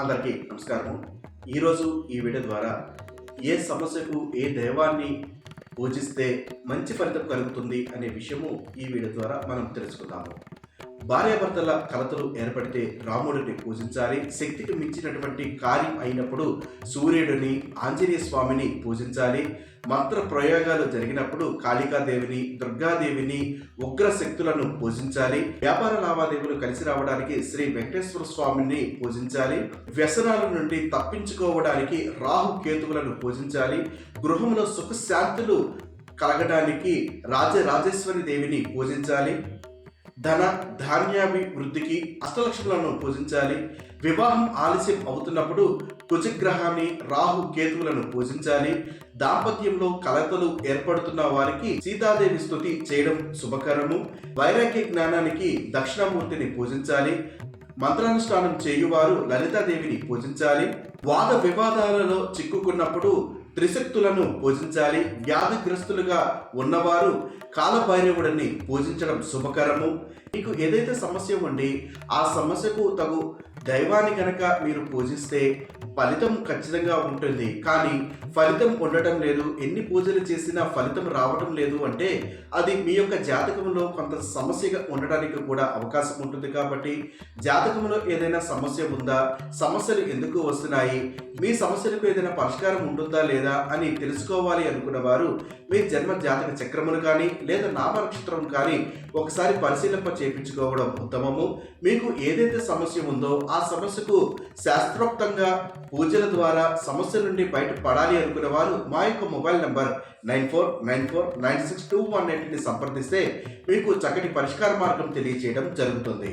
అందరికీ నమస్కారం ఈరోజు ఈ వీడియో ద్వారా ఏ సమస్యకు ఏ దైవాన్ని పూజిస్తే మంచి ఫలితం కలుగుతుంది అనే విషయము ఈ వీడియో ద్వారా మనం తెలుసుకుందాము. భార్యాభర్తల కలతలు ఏర్పడితే రాముడిని పూజించాలి. శక్తికి మించినటువంటి కార్యం అయినప్పుడు సూర్యుడిని ఆంజనేయ స్వామిని పూజించాలి. మంత్ర ప్రయోగాలు జరిగినప్పుడు కాళికాదేవిని దుర్గాదేవిని ఉగ్ర శక్తులను పూజించాలి. వ్యాపార లావాదేవీలు కలిసి రావడానికి శ్రీ వెంకటేశ్వర స్వామిని పూజించాలి. వ్యసనాల నుండి తప్పించుకోవడానికి రాహు కేతువులను పూజించాలి. గృహంలో సుఖశాంతులు కలగడానికి రాజరాజేశ్వరి దేవిని పూజించాలి. ధన ధాన్యాభివృద్ధికి అష్టలక్షణాలను పూజించాలి. వివాహం ఆలస్యం అవుతున్నప్పుడు కుజగ్రహాన్ని రాహు కేతువులను పూజించాలి. దాంపత్యంలో కలతలు ఏర్పడుతున్న వారికి సీతాదేవి స్థుతి చేయడం శుభకరము. వైరాగ్య జ్ఞానానికి దక్షిణామూర్తిని పూజించాలి. మంత్రానుష్ఠానం చేయువారు లలితాదేవిని పూజించాలి. వాద వివాదాలలో చిక్కుకున్నప్పుడు త్రిశక్తులను పూజించాలి. వ్యాధిగ్రస్తులుగా ఉన్నవారు కాలభైరవుడిని పూజించడం శుభకరము. మీకు ఏదైతే సమస్య ఉండి ఆ సమస్యకు తగు దైవాన్ని కనుక మీరు పూజిస్తే ఫలితం ఖచ్చితంగా ఉంటుంది. కానీ ఫలితం ఉండటం లేదు. ఎన్ని పూజలు చేసినా ఫలితం రావటం లేదు అంటే అది మీ యొక్క జాతకంలో కొంత సమస్యగా ఉండడానికి కూడా అవకాశం ఉంటుంది కాబట్టి జాతకంలో ఏదైనా సమస్య ఉందా? సమస్యలు ఎందుకు వస్తున్నాయి? మీ సమస్యలకు ఏదైనా పరిష్కారం ఉంటుందా లేదా అని తెలుసుకోవాలి అనుకున్న వారు మీ జన్మ జాతక చక్రమును కానీ లేదా నామ నక్షత్రం కానీ ఒకసారి పరిశీలింప చేయించుకోవడం ఉత్తమము. మీకు ఏదైతే సమస్య ఉందో ఆ ఆ సమస్యకు శాస్త్రోక్తంగా పూజల ద్వారా సమస్య నుండి బయటపడాలి అనుకున్న వారు మా యొక్క mobile number nine four nine four nine six two one ఎయిట్ని సంప్రదిస్తే మీకు చక్కటి పరిష్కార మార్గం తెలియజేయడం జరుగుతుంది.